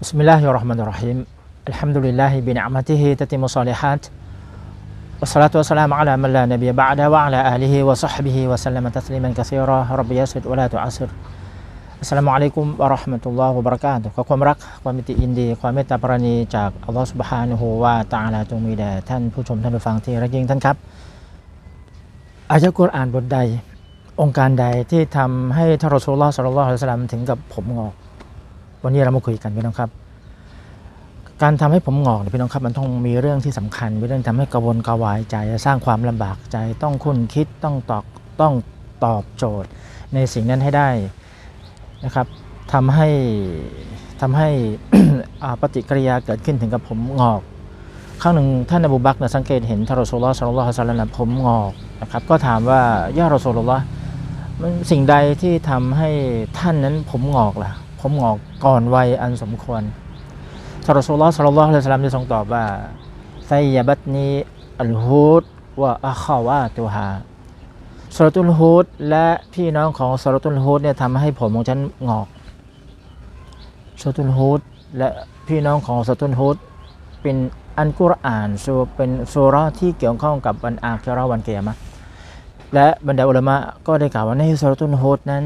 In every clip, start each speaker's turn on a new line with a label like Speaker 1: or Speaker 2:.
Speaker 1: بسم الله الرحمن الرحيم الحمد لله بنعمته تتم الصالحات والصلاة والسلام على من لا نبي بعده وعلى آله وصحبه وسلم تسليما كثيرا رب يسر ولا تعسر อัสสลามุอะลัยกุมวะเราะห์มะตุลลอฮ์วะบะเราะกาตุฮ์ขอความรัก ความมิตรยินดี ความเมตตาปราณีจากอัลลอฮ์สุบฮานะฮูวะตะอาลาจงมีแด่ท่านผู้ชมท่านผู้ฟังที่รักยิ่งท่านครับ อายะกุรอานบทใด องค์การใดที่ทำให้ท่านรอซูลุลลอฮ์ศ็อลลัลลอฮุอะลัยฮิวะซัลลัมถึงกับผมงอก วันนี้เรามาคุยกันพี่น้องครับ การทำให้ผมงอกเนี่ยพี่น้องครับมันต้องมีเรื่องที่สำคัญเรื่องทำให้กระวนกระวายใจสร้างความลำบากใจต้องคุ้นคิดต้องตอกต้องตอบโจทย์ ในสิ่งนั้นให้ได้นะครับทำให้ทำให้ปฏิกิริยาเกิดขึ้นถึงกับผมงอกครั้งหนึ่งท่านอบูบักนี่ยสังเกตเห็นทารอซูลุลลอฮ์ศ็อลลัลลอฮุอะลัยฮิวะซัลลัมนผมงอกนะครับก็ถามว่าย่ารอซูลุลลอฮ์มันสิ่งใดที่ทำให้ท่านนั้นผมงอกล่ะ ผมงอกก่อนวัยอันสมควรท่านรอซูลุลลอฮ์ศ็อลลลอฮุอะลัยฮิวะซัลลัมได้ทรงตอบว่าไซยะบัตนีอัลฮูดวะอะคาวาตุฮาสรตุลฮูดและพี่น้องของสรตุลฮูดเนี่ยทำให้ผมของฉันงอกสรตุลฮูดและพี่น้องของสรตุลฮูดเป็นอันกุรอานซูเป็นซูร์ที่เกี่ยวข้องกับวันอาคิราวันเกียรมะและบรรดาอุลามะก็ได้กล่าวว่าในสรตุลฮูดนั้น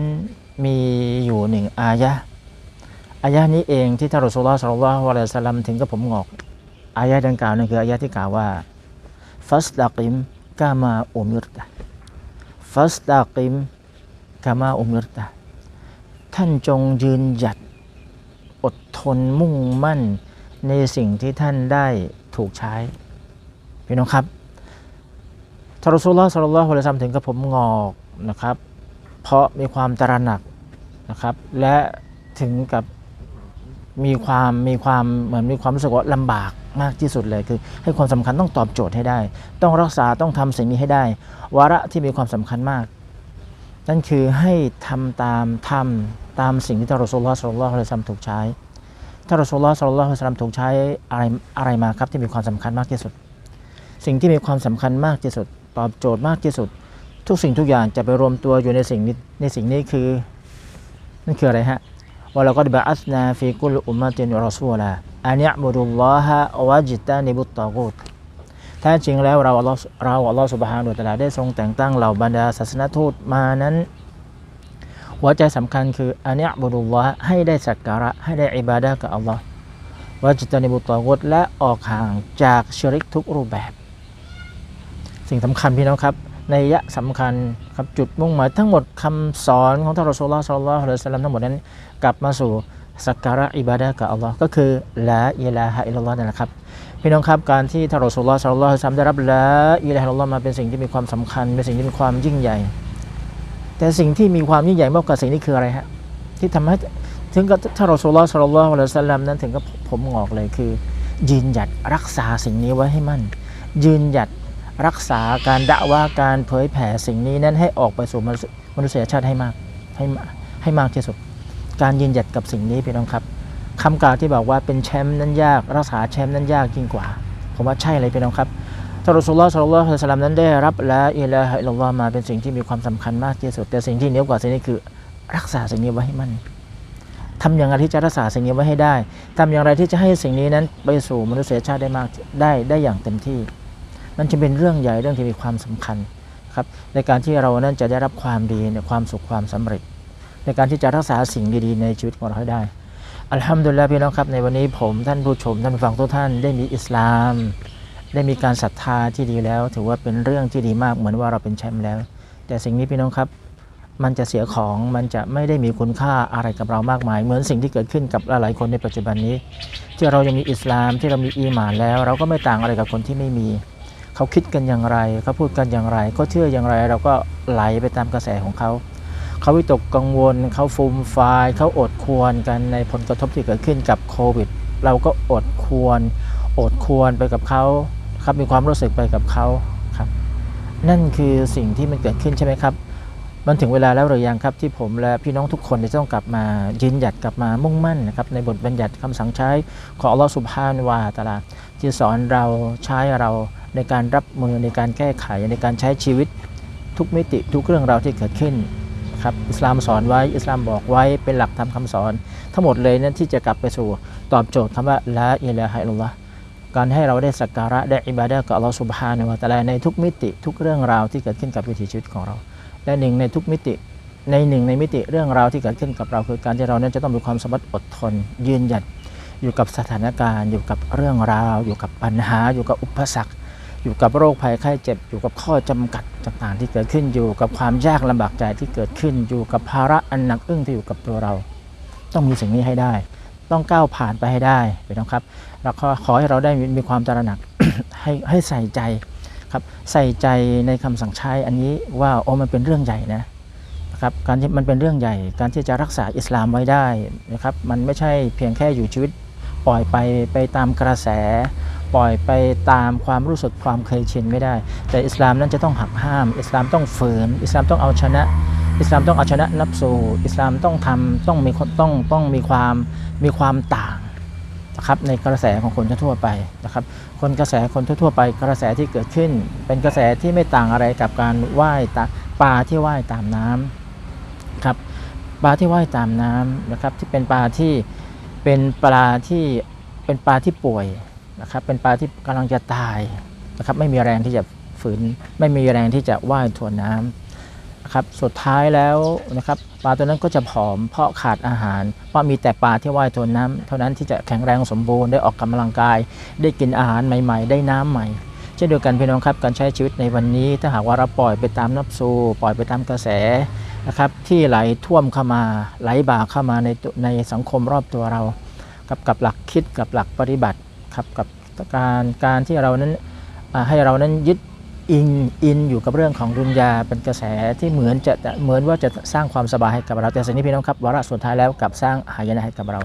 Speaker 1: มีอยู่หนึ่งอายะ อายะนี้เองที่ท่านรอซูลุลลอฮ์ศ็อลลัลฮุอะลัยฮิวะซัลลัมถึงกับผมงอกอายะดังกล่าวนั่นคืออายะที่กล่าวว่าฟัสตักิมกามาอุมิรตะฟัสตากิมกามาอุมิรตะท่านจงยืนหยัดอดทนมุ่งมั่นในสิ่งที่ท่านได้ถูกใช้พี่น้องครับทารสุลลอฮ์สัลลัลฮุอะลัยฮิวะซัลลัมถึงกับผมงอกนะครับ เพราะมีความตระหนักนะครับ และถึงกับ มีความมีความเหมือนมีความรู้สึกว่าลำบากมากที่สุดเลยคือ ให้ความสำคัญต้องตอบโจทย์ให้ได้ ต้องรักษาต้องทำสิ่งนี้ให้ได้ วาระที่มีความสำคัญมาก นั่นคือให้ทำตามทำตามสิ่งที่ท่านรอซูลลอฮ์สัลลัลฮุอะซัมถูกใช้ท่านรอซูลลอฮ์สัลลัลฮุอะซัมถูกใช้อะไรอะไรมาครับที่มีความสำคัญมากที่สุด สิ่งที่มีความสำคัญมากที่สุด ตอบโจทย์มากที่สุด ทุกสิ่งทุกอย่างจะไปรวมตัวอยู่ในสิ่งนี้ในสิ่งนี้คือนั่นคืออะไรฮะ ว่าเราก็ได้บะอัสนาฟีกุลอุมมะตินรอซูลาอันยะบุดุลลอฮะวะจิตานิบุตตอกูตแท้จริงแล้วเราอัลลอฮ์เราอัลลอฮ์สุบฮานุตะลาได้ทรงแต่งตั้งเหล่าบรรดาศาสนทูตมานั้น หัวใจสำคัญคืออันเนี้ยบุรุลลอฮ์ให้ได้สักการะให้ได้อิบาดะกับอัลลอฮ์วะจิตานิบุตตอกุตและออกห่างจากชริกทุกรูปแบบ สิ่งสำคัญพี่น้องครับ ในยะสำคัญครับจุดมุ่งหมายทั้งหมดคำสอนของท่านรอซูลลอฮ์สัลลัลลอฮุอะลัยฮิวะซัลลัมทั้งหมดนั้นกลับมาสู่สักการะอิบาดะกับอัลลอฮ์ก็คือละอิลาฮะอิลลอฮ์นั่นแหละครับพี่น้องครับการที่ท่านรอซูลลอฮ์สัลลัลลอฮุอะลัยฮิวะซัลลัมได้รับละอิลาฮะอิลลอฮ์มาเป็นสิ่งที่มีความสำคัญเป็นสิ่งที่มีความยิ่งใหญ่ แต่สิ่งที่มีความยิ่งใหญ่มากกว่าสิ่งนี้คืออะไรฮะที่ทำให้ถึงกับท่านรอซูลลอฮ์สัลลัลลอฮุอะลัยฮิวะซัลลัมนั้นถึงกับผมงอกเลยคือ ยืนหยัดรักษาสิ่งนี้ไว้ให้มั่นยืนหยัด รักษาการดะว่าการเผยแผ่สิ่งนี้นั้นให้ออกไปสู่มนุษยชาติให้มากให้ให้มากที่สุด การยืนหยัดกับสิ่งนี้พี่น้องครับคำกล่าวที่บอกว่าเป็นแชมป์นั้นยาก รักษาแชมป์นั้นยากยิ่งกว่า ผมว่าใช่เลยพี่น้องครับท่านรอซูลลอฮ์สัลลัลลอฮุอะลัยฮิวะซัลลัมนั้นได้รับละอิลาฮะอิลลัลลอฮ์มาเป็นสิ่งที่มีความสำคัญมากที่สุด แต่สิ่งที่เหนือกว่าสิ่งนี้คือ รักษาสิ่งนี้ไว้ให้มันทำอย่างไรที่จะรักษาสิ่งนี้ไว้ให้ได้ทำอย่างไรที่จะให้สิ่งนี้นั้นไปสู่มนุษยชาติได้มากได้ได้อย่างเต็มที่ มันจะเป็นเรื่องใหญ่เรื่องที่มีความสำคัญครับในการที่เรานั้นจะได้รับความดีในความสุขความสำเร็จ ในการที่จะรักษาสิ่งดีๆ ในชีวิตของเราให้ได้ อัลฮัมดุลิลลาห์พี่น้องครับในวันนี้ผมท่านผู้ชมท่านผู้ฟังทุกท่านได้มีอิสลาม ได้มีการศรัทธาที่ดีแล้ว ถือว่าเป็นเรื่องที่ดีมากเหมือนว่าเราเป็นแชมป์แล้ว แต่สิ่งนี้พี่น้องครับมันจะเสียของมันจะไม่ได้มีคุณค่าอะไรกับเรามากมาย เหมือนสิ่งที่เกิดขึ้นกับหลายๆคนในปัจจุบันนี้ ที่เรายังมีอิสลามที่เรามีอีหมานแล้ว เราก็ไม่ต่างอะไรกับคนที่ไม่มี เขาคิดกันอย่างไรเขาพูดกันอย่างไรเขาเชื่ออย่างไร เราก็ไหลไปตามกระแสของเขา เขาวิตกกังวลเขาฟูมฟายเขาอดควรกันในผลกระทบที่เกิดขึ้นกับโควิด เราก็อดควร อดควรไปกับเขาครับมีความรู้สึกไปกับเขาครับ นั่นคือสิ่งที่มันเกิดขึ้นใช่ไหมครับ มันถึงเวลาแล้วหรือยังครับที่ผมและพี่น้องทุกคนจะต้องกลับมายืนหยัดกลับมามุ่งมั่นนะครับในบทบัญญัติคำสั่งใช้ของอัลลอฮฺสุบฮานะฮูวะตาลาที่สอนเราใช้เรา ในการรับมือในการแก้ไขในการใช้ชีวิตทุกมิติทุกเรื่องราวที่เกิดขึ้นครับอิสลามสอนไว้อิสลามบอกไว้เป็นหลักธรรมคำสอน ทั้งหมดเลยนั้นที่จะกลับไปสู่ตอบโจทย์คำว่าละอิลาฮะอิลลัลลอฮ์การให้เราได้สักการะได้อิบาดะกับอัลลอฮ์สุบฮานะฮูวะตะลาในทุกมิติทุกเรื่องราวที่เกิดขึ้นกับวิถีชีวิตของเรา และหนึ่งในทุกมิติในหนึ่งในมิติเรื่องราวที่เกิดขึ้นกับเรา คือการที่เรานั้นจะต้องมีความสมารถอดทน ยืนหยัดอยู่กับสถานการณ์ อยู่กับเรื่องราว อยู่กับปัญหา อยู่กับอุปสรรค อยู่กับโรคภัยไข้เจ็บอยู่กับข้อจำกัดต่างๆที่เกิดขึ้นอยู่กับความยากลำบากใจที่เกิดขึ้นอยู่กับภาระอันหนักอึ้งที่อยู่กับตัวเรา ต้องมีสิ่งนี้ให้ได้ ต้องก้าวผ่านไปให้ได้ไปนะครับแล้วก็ขอให้เราได้มีมความตระหนักให้ให้ใส่ใจครับใส่ใจในคำสั่งใช้อันนี้ว่าโอ้มันเป็นเรื่องใหญ่นะนะครับการที่มันเป็นเรื่องใหญ่ การที่จะรักษาอิสลามไว้ได้นะครับมันไม่ใช่เพียงแค่อยู่ชีวิตปล่อยไปไปตามกระแส ปล่อยไปตามความรู้สึกความเคยชินไม่ได้ แต่อิสลามนั้นจะต้องหักห้าม อิสลามต้องฝืน อิสลามต้องเอาชนะ อิสลามต้องเอาชนะนับสูอิสลามต้องทำต้องมีต้องต้องมีความมีความต่างนะครับในกระแสของคนทั่วไปนะครับ คนกระแสคนทั่วไป กระแสที่เกิดขึ้น เป็นกระแสที่ไม่ต่างอะไรกับการว่ายปลาที่ว่ายตามน้ำครับปลาที่ว่ายตามน้ำนะครับที่เป็นปลาที่เป็นปลาที่เป็นปลาที่ป่วย นะครับเป็นปลาที่กำลังจะตายนะครับไม่มีแรงที่จะฝืน ไม่มีแรงที่จะว่ายทวนน้ำนะครับสุดท้ายแล้วนะครับปลาตัวนั้นก็จะผอมเพราะขาดอาหาร เพราะมีแต่ปลาที่ว่ายทวนน้ำเท่านั้นที่จะแข็งแรงสมบูรณ์ได้ออกกำลังกาย ได้กินอาหารใหม่ ๆ ได้น้ำใหม่เช่นเดียวกันพี่น้องครับการใช้ชีวิตในวันนี้ ถ้าหากว่าเราปล่อยไปตามนับสูปล่อยไปตามกระแสนะครับที่ไหลท่วมเข้ามาไหลบ่าเข้ามาในในสังคมรอบตัวเรา กับกับหลักคิดกับหลักปฏิบัติ ครับกับการการที่เรานั้นให้เรานั้นยึดอิงอินอยู่กับเรื่องของดุนยาเป็นกระแสที่เหมือนจะเหมือนว่าจะสร้างความสบายให้กับเราแต่สิ่งนี้พี่น้องครับวาระสุดท้ายแล้วกับสร้างหายนะให้กับเรา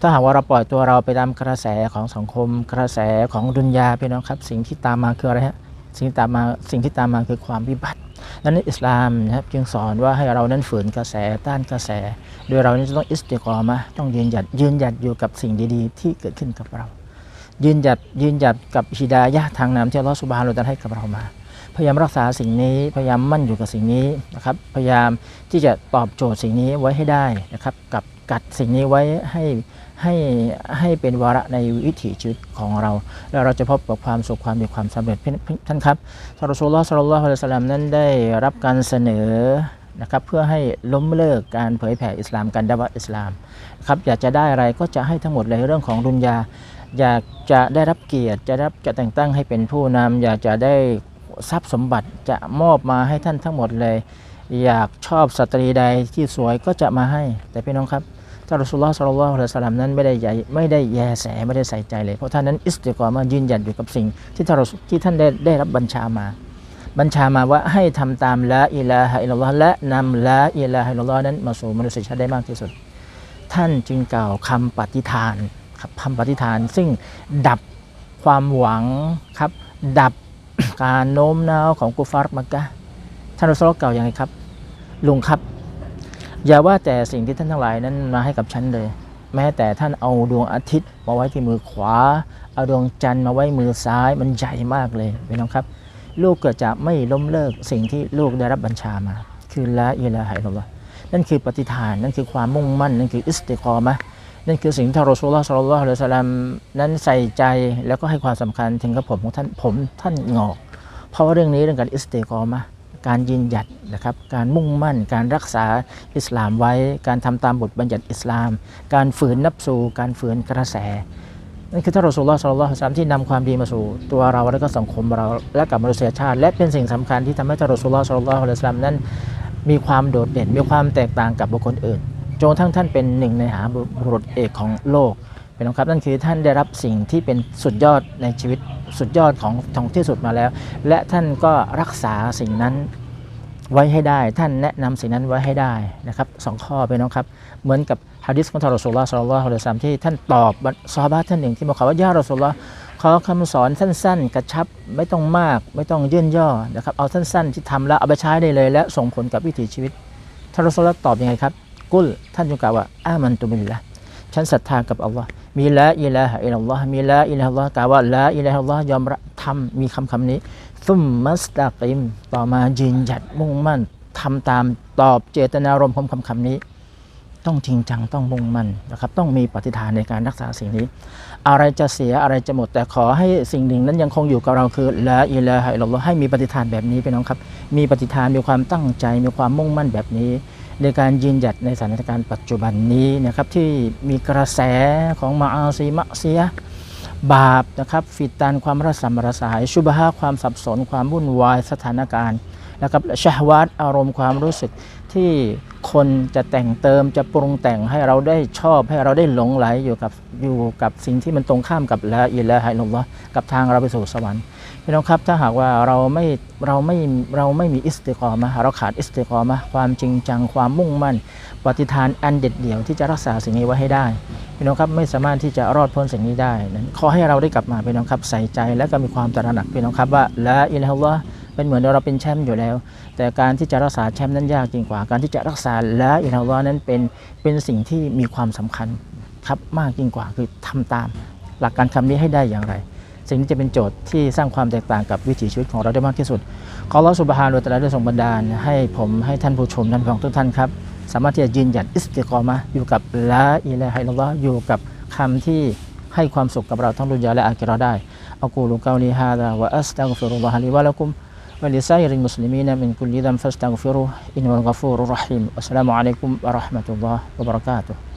Speaker 1: ถ้าหากว่าเราปล่อยตัวเราไปตามกระแสของสังคม กระแสของดุนยาพี่น้องครับ สิ่งที่ตามมาคืออะไรฮะสิ่งที่ตามมาสิ่งที่ตามมาคือความวิบัติดังนั้นอิสลามนะครับจึงสอนว่าให้เรานั้นฝืนกระแสต้านกระแส โดยเรานี่จะต้องอิสติกรมะต้องยืนหยัดยืนหยัดอยู่กับสิ่งดีๆ ที่เกิดขึ้นกับเรา ยืนหยัดยืนหยัดกับฮิดายะทางนำที่อัลลอฮฺสุบฮานุตะอาลาให้กับเรามา พยายามรักษาสิ่งนี้พยายามมั่นอยู่กับสิ่งนี้นะครับ พยายามที่จะตอบโจทย์สิ่งนี้ไว้ให้ได้นะครับ กับกัดสิ่งนี้ไว้ให้ให้ให้เป็นวาระในวิถีชีวิตของเรา แล้วเราจะพบกับความสุขความมีความสำเร็จท่านครับทานรอซูลลอฮ์สัลลัลลอฮุอะลัยฮิสลลัมนั้นได้รับการเสนอนะครับเพื่อให้ล้มเลิกการเผยแผ่อิสลามการดะวะอิสลามครับอยากจะได้อะไรก็จะให้ทั้งหมดเลยเรื่องของดุนยา อยากจะได้รับเกียรติจะรับจะแต่งตั้งให้เป็นผู้นำอยากจะได้ทรัพย์สมบัติจะมอบมาให้ท่านทั้งหมดเลย อยากชอบสตรีใดที่สวยก็จะมาให้ แต่พี่น้องครับท่านรอสุลลอฮ์สัลลัลลอฮุอะลัยฮิวะสลลัมนั้นไม่ได้ใหญ่ไม่ได้แยแสไม่ได้ใส่ใจเลย เพราะท่านนั้นอิสติกรอมายืนหยัดอยู่กับสิ่ง ที่ท่านที่ท่านได้ได้รับบัญชามา บัญชามาว่าให้ทำตามละอิลาฮะอิลลอฮ์และนำละอิลาฮะอิลลอฮ์นั้นมาสู่มนุษยชาติได้มากที่สุด ท่านจึงกล่าวคำปฏิฐาน ครับคำปฏิฐาน ซึ่งดับความหวังครับ ดับการโน้มน้าวของกุฟาร์มักกะท่านรอซูลกล่าวอย่างไรครับ ลุงครับ อย่าว่าแต่สิ่งที่ท่านทั้งหลายนั้นมาให้กับฉันเลย แม้แต่ท่านเอาดวงอาทิตย์มาไว้ที่มือขวา เอาดวงจันทร์มาไว้มือซ้ายมันใหญ่มากเลยพี่น้องครับ ลูกเกิดจะไม่ล้มเลิกสิ่งที่ลูกได้รับบัญชามา คือละอิลาฮะอิลลัลลอนั่นคือปฏิฐานนั่นคือความมุ่งมั่นนั่นคืออิสติกรอมะ นั่นคือสิ่งที่รอซูลลอฮ์สัลลัลลอฮุอะลัยฮิสัลลัมนั้นใส่ใจแล้วก็ให้ความสำคัญถึงกับผมของท่านผมท่านงอก เพราะว่าเรื่องนี้เรื่องการอิสติกอมะการยืนหยัดนะครับ การมุ่งมั่น การรักษาอิสลามไว้ การทำตามบทบัญญัติอิสลาม การฝืนนับสูการฝืนกระแสนั่นคือท่านรอสูลลอฮ์สัลลัลลอฮุอะลัยฮิสัลลัมที่นำความดีมาสู่ตัวเราและก็สังคมเราและกับมนุษยชาติ และเป็นสิ่งสำคัญที่ทำให้ท่านรอสูลลอฮ์สัลลัลลอฮุอะลัยฮิสัลลัมนั้น มีความโดดเด่นมีความแตกต่างกับบุคคลอื่น จนกระทั่งท่านเป็นหนึ่งในหาบุรุษเอกของโลกเป็นครับนั่นคือท่านได้รับสิ่งที่เป็นสุดยอดในชีวิตสุดยอดของของที่สุดมาแล้ว และท่านก็รักษาสิ่งนั้นไว้ให้ได้ ท่านแนะนำสิ่งนั้นไว้ให้ได้นะครับสองข้อไปน้องครับ เหมือนกับฮะดิษของทารอสูลลอฮ์สัลลัลฮุอะลัยฮิวะสัลลัมที่ท่านตอบซอฮาบะห์ท่านหนึ่งที่บอกเขาว่าย่ารอสูลลอฮ์ขอคำสอนสั้นๆ กระชับไม่ต้องมาก ไม่ต้องยื่นย่อนะครับเอาสั้นๆ ที่ทำแล้วเอาไปใช้ได้เลย และส่งผลกับวิถีชีวิตทารอสูลลอฮ์ตอบยังไงครับ กุลท่านจงกล่าวว่าอามันตุบิลละฉันศรัทธากับอัลลอฮ์มีละอิลาฮะอิลลอฮ์มีละอิลาฮะอิลลอฮ์กล่าวว่าละอิลาฮะอิลลอฮ์ยอมรับทำมีคำคำนี้ซุมมัสตากิมต่อมายืนหยัดมุ่งมั่นทำตามตอบเจตนารมณ์ของคำคำนี้ ต้องจริงจังต้องมุ่งมั่นนะครับ ต้องมีปฏิฐานในการรักษาสิ่งนี้ อะไรจะเสียอะไรจะหมด แต่ขอให้สิ่งหนึ่งนั้นยังคงอยู่กับเราคือละอิละฮะอิลลอฮ์ให้มีปฏิฐานแบบนี้พี่น้องครับ มีปฏิฐานมีความตั้งใจมีความมุ่งมั่นแบบนี้ ในการยืนหยัดในสถานการณ์ปัจจุบันนี้นะครับที่มีกระแสของมาอาซีมะเสียบาปนะครับฟิดตันความระสำระสาย ชุบฮะความสับสนความวุ่นวายสถานการณ์นะครับชะฮวาตอารมณ์ความรู้สึกที่คนจะแต่งเติมจะปรุงแต่งให้เราได้ชอบให้เราได้หลงไหลอยู่กับอยู่กับสิ่งที่มันตรงข้ามกับละอิละฮะลลัลลอกับทางเราไปสู่สวรรค์ พี่น้องครับถ้าหากว่าเราไม่เราไม่เราไม่มีอิสติกอมะเราขาดอิสติกอมะความจริงจังความมุ่งมั่น ปฏิฐานอันเด็ดเดี่ยวที่จะรักษาสิ่งนี้ไว้ให้ได้พี่น้องครับไม่สามารถที่จะรอดพ้นสิ่งนี้ได้นั้นขอให้เราได้กลับมาพี่น้องครับใส่ใจและก็มีความตระหนักพี่น้องครับว่าละอิละฮ์ลอฮ์เป็นเหมือนเราเป็นแชมป์อยู่แล้ว แต่การที่จะรักษาแชมป์นั้นยากจริงกว่า การที่จะรักษาละอิละฮ์ลอฮ์นั้นเป็นเป็นสิ่งที่มีความสำคัญครับมากยิ่งกว่าคือทำตาม หลักการคำนี้ให้ได้อย่างไร สิ่งนี้จะเป็นโจทย์ที่สร้างความแตกต่างกับวิถีชีวิตของเราได้มากที่สุด ขออัลลอฮฺสุบฮานุวะตะอาลาได้ทรงบันดาลให้ผมให้ท่านผู้ชมท่านผู้ฟังทุกท่านครับ สามารถที่จะยืนหยัดอิสติกอมะห์อยู่กับละอิละฮะอิลลัลลอฮ์อยู่กับคำที่ให้ความสุขกับเราทั้งดุนยาและอาคิเราะห์ได้อักูลุกาลีฮาดาวะอัสตัฆฟิรุลลอฮะลิวะละกุมولسائر المسلمين من كل ذنب فاستغفروه إنه الغفور الرحيم والسلام عليكم ورحمة الله وبركاته